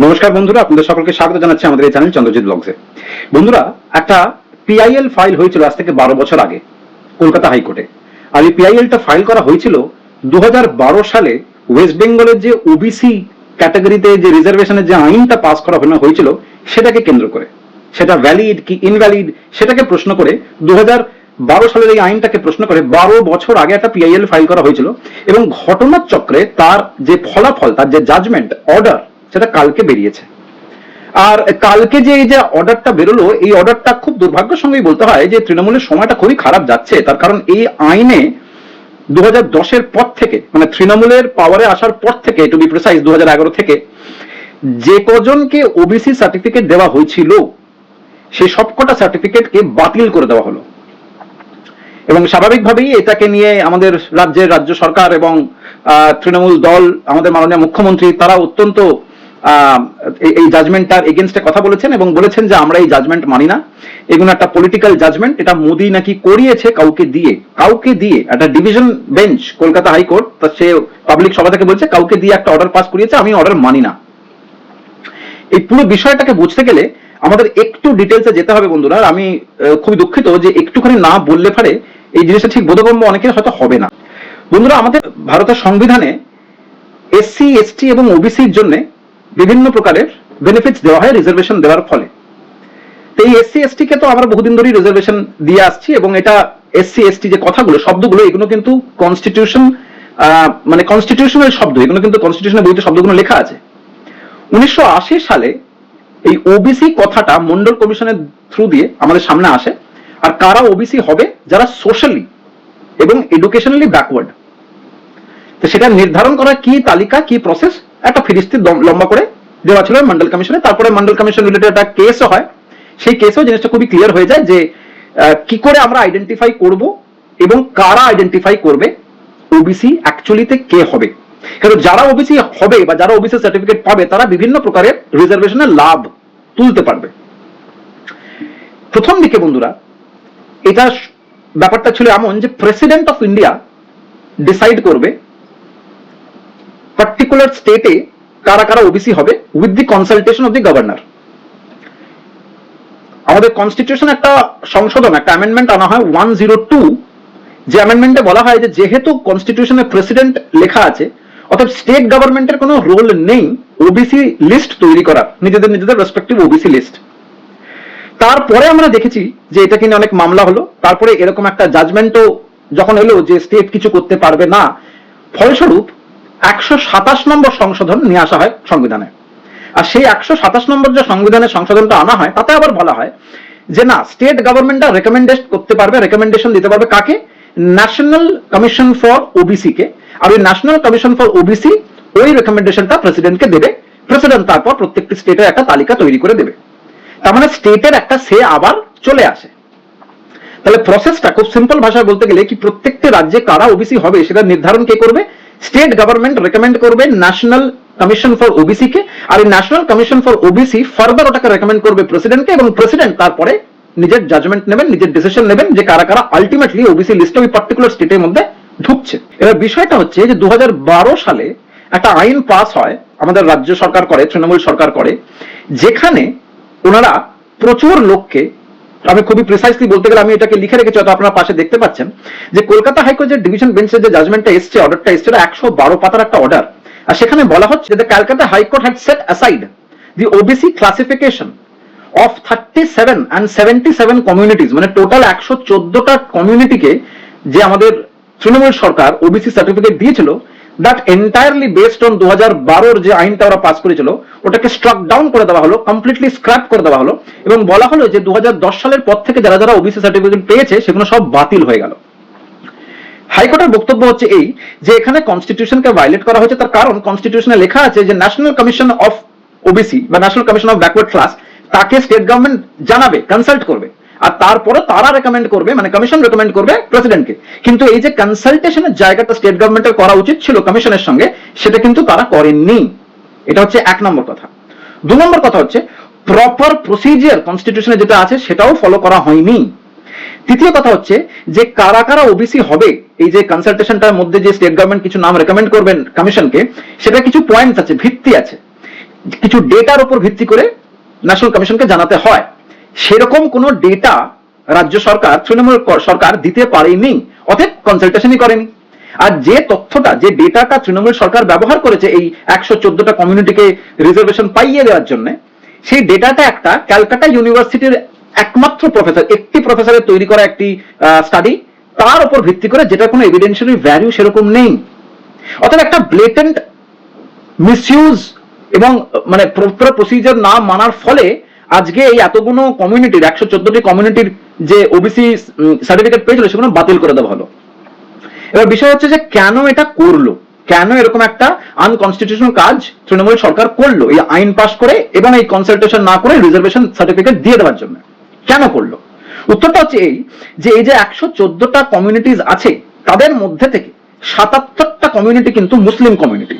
নমস্কার বন্ধুরা, আপনাদের সকলকে স্বাগত জানাচ্ছি আমাদের এই চ্যানেল চন্দ্রজিৎ ব্লগসে বন্ধুরা, একটা পিআইএল ফাইল হয়েছিল আজ থেকে বারো বছর আগে, কলকাতা হাইকোর্টে। আর এই পিআইএলটা ফাইল করা হয়েছিল দু হাজার বারো সালে ওয়েস্ট বেঙ্গলের যে ওবিসি ক্যাটাগরিতে যে রিজার্ভেশনের যে আইনটা পাস করা হয়েছিল, সেটাকে কেন্দ্র করে। সেটা ভ্যালিড কি ইনভ্যালিড সেটাকে প্রশ্ন করে দু বারো সালের এই আইনটাকে প্রশ্ন করে বারো বছর আগে একটা পিআইএল ফাইল করা হয়েছিল এবং ঘটনার চক্রে তার যে ফলাফল, তার যে জাজমেন্ট অর্ডার সেটা কালকে বেরিয়েছে। আর কালকে যে এই যে অর্ডারটা বেরোলো, এই অর্ডারটা খুব দুর্ভাগ্যের সঙ্গেই বলতে হয় যে তৃণমূলের সময়টা খুবই খারাপ যাচ্ছে। তার কারণ এই আইনে দু হাজার পর থেকে মানে তৃণমূলের পাওয়ারে আসার পর থেকে টু বি প্রিসাইজ দু হাজার এগারো থেকে, যে কজনকে ওবিসি সার্টিফিকেট দেওয়া হয়েছিল সেই সবকটা সার্টিফিকেটকে বাতিল করে দেওয়া হলো। এবং স্বাভাবিকভাবেই এটাকে নিয়ে আমাদের রাজ্যের রাজ্য সরকার এবং তৃণমূল দল, আমাদের মাননীয় মুখ্যমন্ত্রী, তারা অত্যন্ত এই- জাজমেন্টটার এগেনস্টে কথা বলেছেন এবং বলেছেন যে আমরা এই জাজমেন্ট মানি না। এগুলো একটা পলিটিক্যাল জাজমেন্ট এটা মোদি নাকি করিয়েছে কাউকে দিয়ে। কাউকে দিয়ে, একটা ডিভিশন বেঞ্চ কলকাতা হাইকোর্ট তা সে পাবলিক সভা থেকে বলছে, কাউকে দিয়ে একটা অর্ডার পাস করিয়েছে, আমি অর্ডার মানি না। এই পুরো বিষয়টাকে বুঝতে গেলে আমাদের একটু ডিটেলসে যেতে হবে বন্ধুরা, আর আমি খুবই দুঃখিত যে একটুখানি না বললে পারে এই জিনিসটা ঠিক বোধগম্য অনেকের হয়তো হবে না। বন্ধুরা, আমাদের ভারতের সংবিধানে এসসি, এসটি এবং ওবিসির জন্য বিভিন্ন প্রকারের বেনিফিটস দেওয়া হয় রিজার্ভেশন দেওয়ার ফলে। তো এই এসসি এসটি কে তো আমরা বহুদিন ধরেই রিজার্ভেশন দিয়ে আসছি এবং এটা এসসি এসটি যে কথাগুলো, শব্দগুলো, এগুলো কিন্তু কনস্টিটিউশন মানে কনস্টিটিউশনাল শব্দ, এগুলো কিন্তু কনস্টিটিউশনের বইতে শব্দগুলো লেখা আছে। উনিশশো আশি সালে এই ওবিসি কথাটা মন্ডল কমিশনের থ্রু দিয়ে আমাদের সামনে আসে। আর কারা ওবিসি হবে? যারা সোশ্যালি এবং এডুকেশনালি ব্যাকওয়ার্ড তো সেটা নির্ধারণ করা কি তালিকা, কি প্রসেস একটা ফিরিস্তি লম্বা করে দেওয়া ছিল মন্ডল কমিশনে তারপরে মন্ডল কমিশন রিলেটেড একটা কেসও হয়। সেই কেসেও জিনিসটা খুবই ক্লিয়ার হয়ে যায় যে কি করে আমরা আইডেন্টিফাই করব এবং কারা আইডেন্টিফাই করবে ওবিসি অ্যাকচুয়ালিতে কে হবে। কারণ যারা ওবিসি হবে বা যারা ওবিসি সার্টিফিকেট পাবে, তারা বিভিন্ন প্রকারের রিজার্ভেশনের লাভ তুলতে পারবে। প্রথম দিকে বন্ধুরা, এটা ব্যাপারটা ছিল এমন যে প্রেসিডেন্ট অফ ইন্ডিয়া ডিসাইড করবে পার্টিকুলার স্টেটে কারা কারা ওবিসি হবে with the consultation of the governor আমাদের কনস্টিটিউশন একটা সংশোধন, একটা অ্যামেন্ডমেন্ট আনা হয় ওয়ান জিরো টু যে অ্যামেন্ডমেন্টে বলা হয় যে যেহেতু কনস্টিটিউশনে প্রেসিডেন্ট লেখা আছে, অর্থাৎ স্টেট গভর্নমেন্টের কোনো রোল নেই ওবিসি লিস্ট তৈরি করার, নিজেদের নিজেদের রেসপেক্টিভ ওবিসি লিস্ট তারপরে আমরা দেখেছি যে এটা কিনে অনেক মামলা হলো, তারপরে এরকম একটা জাজমেন্টও যখন এলো যে স্টেট কিছু করতে পারবে না, ফলস্বরূপ একশো সাতাশ নম্বর সংশোধন নিয়ে আসা হয় সংবিধানে। আর সেই একশো সাতাশ নম্বর যে সংবিধানের সংশোধনটা আনা হয়, তাতে আবার বলা হয় যে না স্টেট গভর্নমেন্টটা রেকমেন্ডেশন করতে পারবে রেকমেন্ডেশন দিতে পারবে কাকে? ন্যাশনাল কমিশন ফর ওবিসি কে। আর ওই ন্যাশনাল কমিশন ফর ওবিসি ওই রেকমেন্ডেশনটা প্রেসিডেন্টকে দেবে। প্রেসিডেন্ট তারপর প্রত্যেকটি স্টেটের একটা তালিকা তৈরি করে দেবে। তার মানে স্টেটের একটা সে আবার চলে আসে। তাহলে প্রসেসটা খুব সিম্পল ভাষায় বলতে গেলে কি প্রত্যেকটি রাজ্যে কারা ওবিসি হবে সেটা নির্ধারণ কে করবে? স্টেট গভর্নমেন্ট রেকমেন্ড করবে ন্যাশনাল কমিশন ফর ওবিসি কে, আর এই national commission for OBC further ওটাকে রেকমেন্ড করবে প্রেসিডেন্টকে এবং প্রেসিডেন্ট তারপরে নিজের জাজমেন্ট নেবেন, নিজের ডিসিশন নেবেন যে কারা কারা আলটিমেটলি ওবিসি লিস্টে ওই পার্টিকুলার স্টেটের মধ্যে ঢুকছে। এবার বিষয়টা হচ্ছে যে দু হাজার বারো সালে একটা আইন পাস হয়, আমাদের রাজ্য সরকার করে, তৃণমূল সরকার করে, যেখানে ওনারা প্রচুর লোককে আমি খুবই প্রিসাইসলি বলতে গেলে আমি এটাকে লিখে রেখেছি, হয়তো আপনারা পাশে দেখতে পাচ্ছেন, যে কলকাতা হাইকোর্টের ডিভিশন বেঞ্চের যে জাজমেন্টটা এসছে অর্ডারটা এসছে একশো বারো পাতার একটা অর্ডার আর সেখানে বলা হচ্ছে যে Calcutta high court had set aside the OBC classification of thirty seven and seventy seven communities মানে টোটাল একশো চোদ্দটা কমিউনিটিকে যে আমাদের তৃণমূল সরকার ওবিসি সার্টিফিকেট দিয়েছিল দ্যাট এন্টায়ারলি বেসড অন দু হাজার বারোর যে আইনটা ওরা পাস করেছিল, ওটাকে স্ট্রাক ডাউন করে দেওয়া হলো কমপ্লিটলি স্ক্র্যাপ করে দেওয়া হলো, এবং বলা হলো যে দু সালের পর থেকে যারা যারা ওবিসি সার্টিফিকেট পেয়েছে, সেগুলো সব বাতিল হয়ে গেল। হাইকোর্টের বক্তব্য হচ্ছে এই, যে এখানে কনস্টিটিউশনকে ভায়োলেট করা হয়েছে, তার কারণ কনস্টিটিউশনে লেখা আছে যে ন্যাশনাল কমিশন অফ ওবিসি বা national commission of backward class তাকে স্টেট গভর্নমেন্ট জানাবে কনসাল্ট করবে। আর তারপরে তারা রেকমেন্ড করবে মানে কমিশন রেকমেন্ড করবে প্রেসিডেন্টকে কিন্তু এই যে কনসালটেশনের জায়গাটা স্টেট গভর্নমেন্টের করা উচিত ছিল কমিশনের সঙ্গে, সেটা কিন্তু তারা করেননি। এটা হচ্ছে এক নম্বর কথা। দু নম্বর কথা হচ্ছে প্রপার প্রসিজিয়ার কনস্টিটিউশনে যেটা আছে সেটাও ফলো করা হয়নি। তৃতীয় কথা হচ্ছে যে কারা কারা ওবিসি হবে, এই যে কনসালটেশনটার মধ্যে যে স্টেট গভর্নমেন্ট কিছু নাম রেকমেন্ড করবেন কমিশনকে সেটা কিছু পয়েন্টস আছে, ভিত্তি আছে। কিছু ডেটার উপর ভিত্তি করে ন্যাশনাল কমিশনকে জানাতে হয়। সেরকম কোনো ডেটা রাজ্য সরকার, তৃণমূল সরকার দিতে পারেনি, অতএব কনসালটেশনই করেনি। আর যে তথ্যটা, যে ডেটাটা তৃণমূল সরকার ব্যবহার করেছে এই একশো চোদ্দটা কমিউনিটিকে রিজার্ভেশন পাইয়ে দেওয়ার জন্য, সেই ডেটাটা একটা ক্যালকাটা ইউনিভার্সিটির একমাত্র প্রফেসর একটি প্রফেসরের তৈরি করা একটি স্টাডি তার উপর ভিত্তি করে যেটা কোনো এভিডেন্সিয়ারি ভ্যালু সেরকম নেই। অর্থাৎ একটা ব্লেটেন্ট মিসইউজ এবং মানে প্রসিজার না মানার ফলে আজকে এই এতগুলো কমিউনিটির একশো চোদ্দটি কমিউনিটির যে ওবিসি সার্টিফিকেট পেয়েছিল, সেগুলো বাতিল করে দেওয়া হলো। এবার বিষয় হচ্ছে যে কেন এটা করল? কেন এরকম একটা আনকনস্টিটিউশনাল কাজ তৃণমূল সরকার করল? এই আইন পাশ করে এবং এই কনসালটেশন না করে রিজার্ভেশন সার্টিফিকেট দিয়ে দেওয়ার জন্য। কেন করল? উত্তরটা হচ্ছে এই যে এই যে একশো চোদ্দটা কমিউনিটিজ আছে, তাদের মধ্যে থেকে সাতাত্তরটা কমিউনিটি কিন্তু মুসলিম কমিউনিটি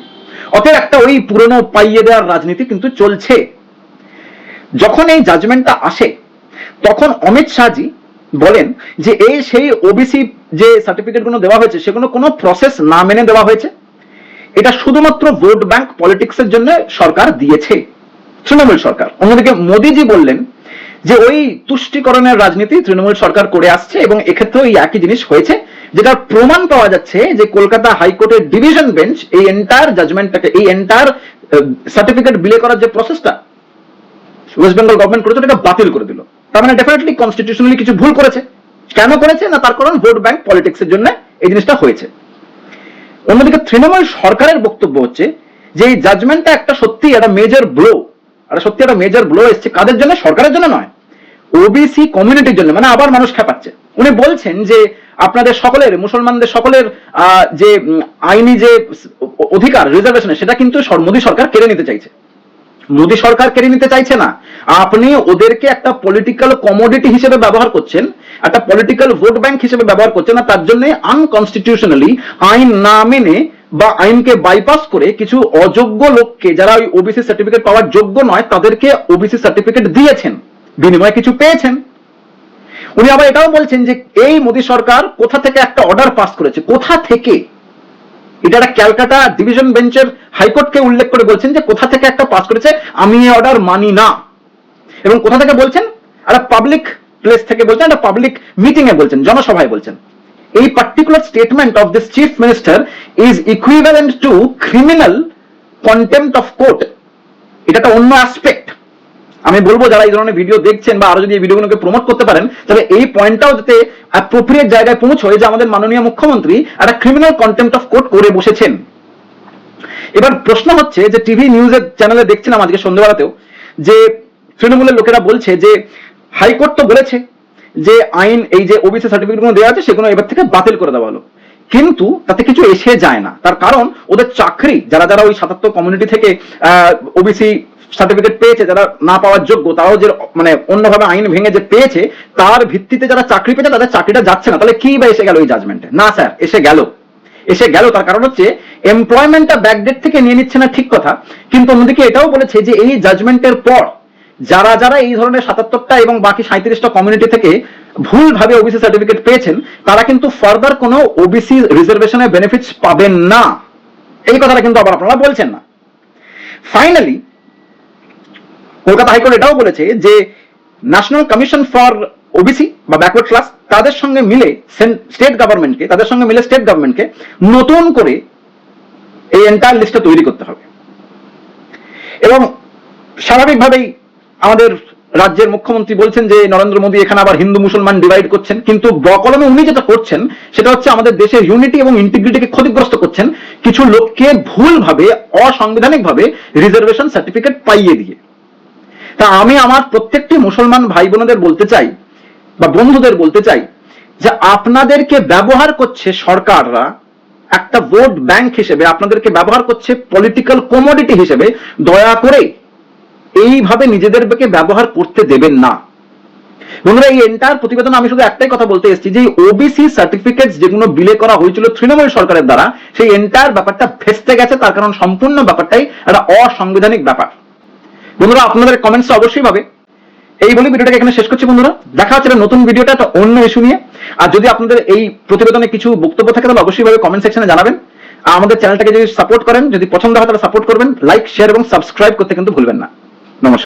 অতএব একটা ওই পুরনো পাইয়ে দেওয়ার রাজনীতি কিন্তু চলছে। যখন এই জাজমেন্টটা আসে, তখন অমিত শাহজি বলেন যে, এই সেই ওবিসি যে সার্টিফিকেটগুলো দেওয়া হয়েছে, সেগুলো কোনো প্রসেস না মেনে দেওয়া হয়েছে। এটা শুধুমাত্র ভোট ব্যাংক পলিটিক্সের জন্য সরকার দিয়েছে, তৃণমূল সরকার। অন্যদিকে মোদিজি বললেন যে, ওই তুষ্টিকরণের রাজনীতি তৃণমূল সরকার করে আসছে এবং এক্ষেত্রে এই একই জিনিস হয়েছে, যেটার প্রমাণ পাওয়া যাচ্ছে যে, কলকাতা হাইকোর্টের ডিভিশন বেঞ্চ এই এন্টায়ার জাজমেন্টটাকে এই এন্টায়ার সার্টিফিকেট বিলে করার যে প্রসেসটা ওয়েস্ট বেঙ্গল গভর্নমেন্ট করেছে, ওটাকে বাতিল করে দিল। তার মানে ডেফিনেটলি কনস্টিটিউশনালি কিছু ভুল করেছে। কেন করেছে? না, তার কারণ ভোট ব্যাংক পলিটিক্সের জন্য এই জিনিসটা হয়েছে। অন্যদিকে তৃণমূল সরকারের বক্তব্য হচ্ছে যে এই জাজমেন্টটা একটা সত্যি একটা মেজর ব্লো একটা সত্যি একটা মেজর ব্লো এসছে কাদের জন্য? সরকারের জন্য নয়। ওবিসি কমিউনিটির জন্য মানে আবার মানুষ খেপাচ্ছে। উনি বলছেন যে আপনাদের সকলের, মুসলমানদের সকলের যে আইনি যে অধিকার রিজার্ভেশনে সেটা কিন্তু মোদী সরকার কেড়ে নিতে চাইছে। মোদী সরকার কেড়ে নিতে চাইছে না। আপনি ওদেরকে একটা পলিটিক্যাল কমোডিটি হিসেবে ব্যবহার করছেন, একটা পলিটিক্যাল ভোট ব্যাংক হিসেবে ব্যবহার করছেন না তার জন্য আনকনস্টিটিউশনালি আইন না মেনে বা আইনকে বাইপাস করে কিছু অযোগ্য লোককে যারা ওই ওবিসি সার্টিফিকেট পাওয়ার যোগ্য নয়, তাদেরকে ওবিসি সার্টিফিকেট দিয়েছেন, বিনিময়ে কিছু পেয়েছেন। উনি আবার এটাও বলছেন যে, এই মোদী সরকার কোথা থেকে একটা অর্ডার পাস করেছে? কোথা থেকে? এটা একটা ক্যালকাটা ডিভিশন বেঞ্চের হাইকোর্টকে উল্লেখ করে বলছেন যে কোথা থেকে একটা পাস করেছে, আমি এই অর্ডার মানি না। এবং কোথা থেকে বলছেন? একটা পাবলিক প্লেস থেকে বলছেন, একটা পাবলিক মিটিং এ বলছেন, জনসভায় বলছেন। এই particular statement of this chief minister is equivalent to criminal contempt of court এটা একটা অন্য অ্যাসপেক্ট আমি বলব যারা এই ধরনের ভিডিও দেখছেন বা আরও যদি এই ভিডিওগুলোকে প্রমোট করতে পারেন তবে এই পয়েন্টটাও যাতে অ্যাপ্রোপ্রিয়েট জায়গায় পৌঁছয় যে আমাদের মাননীয় মুখ্যমন্ত্রী একটা ক্রিমিনাল কন্টেম্পট অফ কোর্ট করে বসেছেন। এবার প্রশ্ন হচ্ছে যে টিভি নিউজের চ্যানেলে দেখছিলাম আজকে সন্ধ্যাবেলাতেও, যে তৃণমূলের লোকেরা বলছে যে হাইকোর্ট তো বলেছে যে আইন এই যে ওবিসি সার্টিফিকেটগুলো দেওয়া আছে সেগুলো এবার থেকে বাতিল করে দেওয়া হলো। কিন্তু তাতে কিছু এসে যায় না। তার কারণ ওদের চাকরি, যারা যারা ওই সাতাত্তর কমিউনিটি থেকে ওবিসি সার্টিফিকেট পেয়েছে, যারা না পাওয়ার যোগ্য, তারাও যে মানে অন্যভাবে আইন ভেঙে যে পেয়েছে, তার ভিত্তিতে যারা চাকরি পেয়েছে, তাদের চাকরিটা যাচ্ছে না। তাহলে কি বা এসে গেল এই জাজমেন্টে না স্যার এসে গেল। এসে গেল, তার কারণ হচ্ছে এমপ্লয়মেন্টটা ব্যাকডেট থেকে নিয়ে নিচ্ছে না ঠিক কথা, কিন্তু অন্যদিকে এটাও বলেছে যে এই জাজমেন্টের পর যারা যারা এই ধরনের সাতাত্তরটা এবং বাকি সাঁত্রিশটা কমিউনিটি থেকে ভুলভাবে ওবিসি সার্টিফিকেট পেয়েছেন, তারা কিন্তু ফার্দার কোনো ওবিসি রিজার্ভেশনের বেনিফিটস পাবেন না। এই কথাটা কিন্তু আবার আপনারা বলছেন না। ফাইনালি কলকাতা হাইকোর্ট এটাও বলেছে যে ন্যাশনাল কমিশন ফর ওবিসি বা ব্যাকওয়ার্ড ক্লাস তাদের সঙ্গে মিলে স্টেট গভর্নমেন্টকে তাদের সঙ্গে মিলে স্টেট গভর্নমেন্টকে নতুন করে এই এন্টায়ার লিস্টটা তৈরি করতে হবে। এবং স্বাভাবিকভাবেই আমাদের রাজ্যের মুখ্যমন্ত্রী বলছেন যে নরেন্দ্র মোদী এখানে আবার হিন্দু মুসলমান ডিভাইড করছেন, কিন্তু বকলমে উনি যেটা করছেন সেটা হচ্ছে আমাদের দেশের ইউনিটি এবং ইন্টিগ্রিটিকে ক্ষতিগ্রস্ত করছেন। কিছু লোককে ভুলভাবে, অসাংবিধানিকভাবে রিজার্ভেশন সার্টিফিকেট পাইয়ে দিয়ে। তা আমি আমার প্রত্যেকটি মুসলমান ভাই বোনদের বলতে চাই, বা বন্ধুদের বলতে চাই, যে আপনাদেরকে ব্যবহার করছে সরকাররা একটা ভোট ব্যাংক হিসেবে, আপনাদেরকে ব্যবহার করছে পলিটিক্যাল কমোডিটি হিসেবে, দয়া করে এইভাবে নিজেদেরকে ব্যবহার করতে দেবেন না। বন্ধুরা, এই এন্টার প্রতিবেদন আমি শুধু একটাই কথা বলতে এসেছি, যে ওবিসি সার্টিফিকেট যেগুলো বিলে করা হয়েছিল তৃণমূল সরকারের দ্বারা, সেই এন্টার ব্যাপারটা ভেস্তে গেছে, তার কারণ সম্পূর্ণ ব্যাপারটাই একটা অসাংবিধানিক ব্যাপার। বন্ধুরা, আপনাদের কমেন্টস অবশ্যই পাবে। এই বলে ভিডিওটাকে এখানে শেষ করছি বন্ধুরা। দেখা হচ্ছে নতুন ভিডিওটা একটা অন্য ইস্যু নিয়ে। আর যদি আপনাদের এই প্রতিবেদনে কিছু বক্তব্য থাকে, তাহলে অবশ্যই ভাবে কমেন্ট সেকশনে জানাবেন। আর আমাদের চ্যানেলটাকে যদি সাপোর্ট করেন, যদি পছন্দ হয়, তাহলে সাপোর্ট করবেন। লাইক শেয়ার এবং সাবস্ক্রাইব করতে কিন্তু ভুলবেন না।